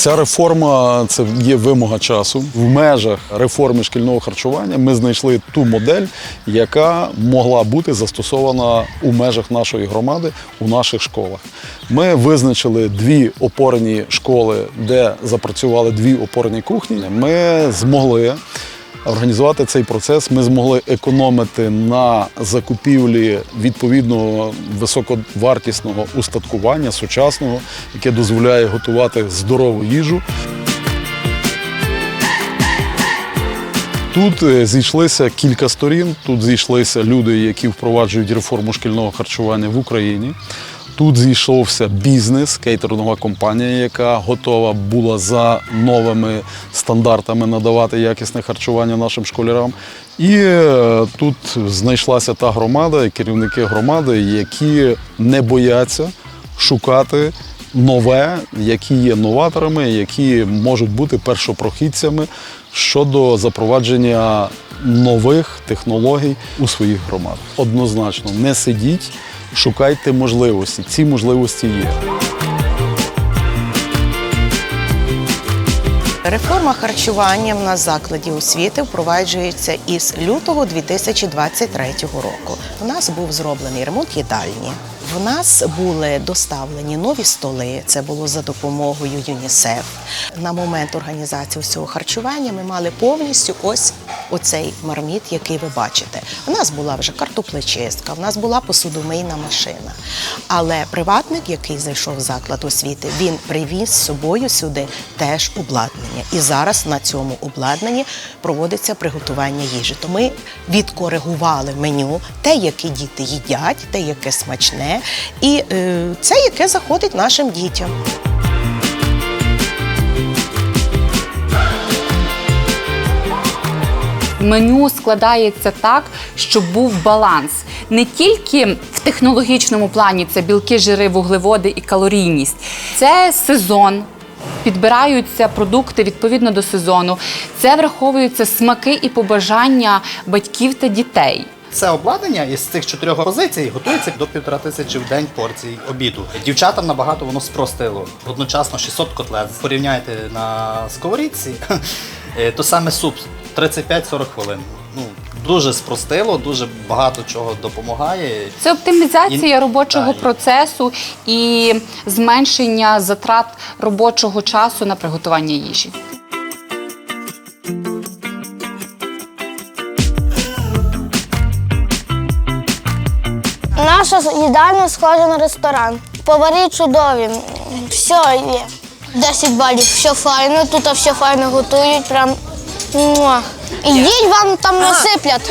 Ця реформа це є вимога часу. В межах реформи шкільного харчування ми знайшли ту модель, яка могла бути застосована у межах нашої громади у наших школах. Ми визначили дві опорні школи, де запрацювали дві опорні кухні. Ми змогли організувати цей процес. Ми змогли економити на закупівлі відповідного високовартісного устаткування сучасного, яке дозволяє готувати здорову їжу. Тут е, зійшлися кілька сторін. Тут зійшлися люди, які впроваджують реформу шкільного харчування в Україні. Тут зійшовся бізнес, кейтерингова компанія, яка готова була за новими стандартами надавати якісне харчування нашим школярам. І е, тут знайшлася та громада, і керівники громади, які не бояться шукати нове, які є новаторами, які можуть бути першопрохідцями щодо запровадження нових технологій у своїх громадах. Однозначно, не сидіть, шукайте можливості. Ці можливості є. Реформа харчування в закладі освіти впроваджується із лютого 2023 року. У нас був зроблений ремонт їдальні. В нас були доставлені нові столи. Це було за допомогою ЮНІСЕФ. На момент організації всього харчування ми мали повністю ось оцей марміт, який ви бачите. У нас була вже картоплечистка, в нас була посудомийна машина. Але приватник, який зайшов в заклад освіти, він привіз з собою сюди теж обладнання. І зараз на цьому обладнанні проводиться приготування їжі. То ми відкоригували меню, те, яке діти їдять, те, яке смачне, і е, це, яке заходить нашим дітям. Меню складається так, щоб був баланс. Не тільки в технологічному плані це білки, жири, вуглеводи і калорійність, це сезон. Підбираються продукти відповідно до сезону. Це враховуються смаки і побажання батьків та дітей. Це обладнання із цих чотирьох позицій готується до півтора тисячі в день порцій обіду. Дівчатам набагато воно спростило. Одночасно 600 котлет. Порівняйте на сковорідці, е, то саме суп 35-40 хвилин. Ну, дуже спростило, дуже багато чого допомагає. Це оптимізація І- робочого так, процесу і зменшення затрат робочого часу на приготування їжі. Наша їдальня схожа на ресторан. Поварі чудові. Все є. 10 балів, все файно, тут все файно готують. Прям. Муа. Ідіть вам там насиплять.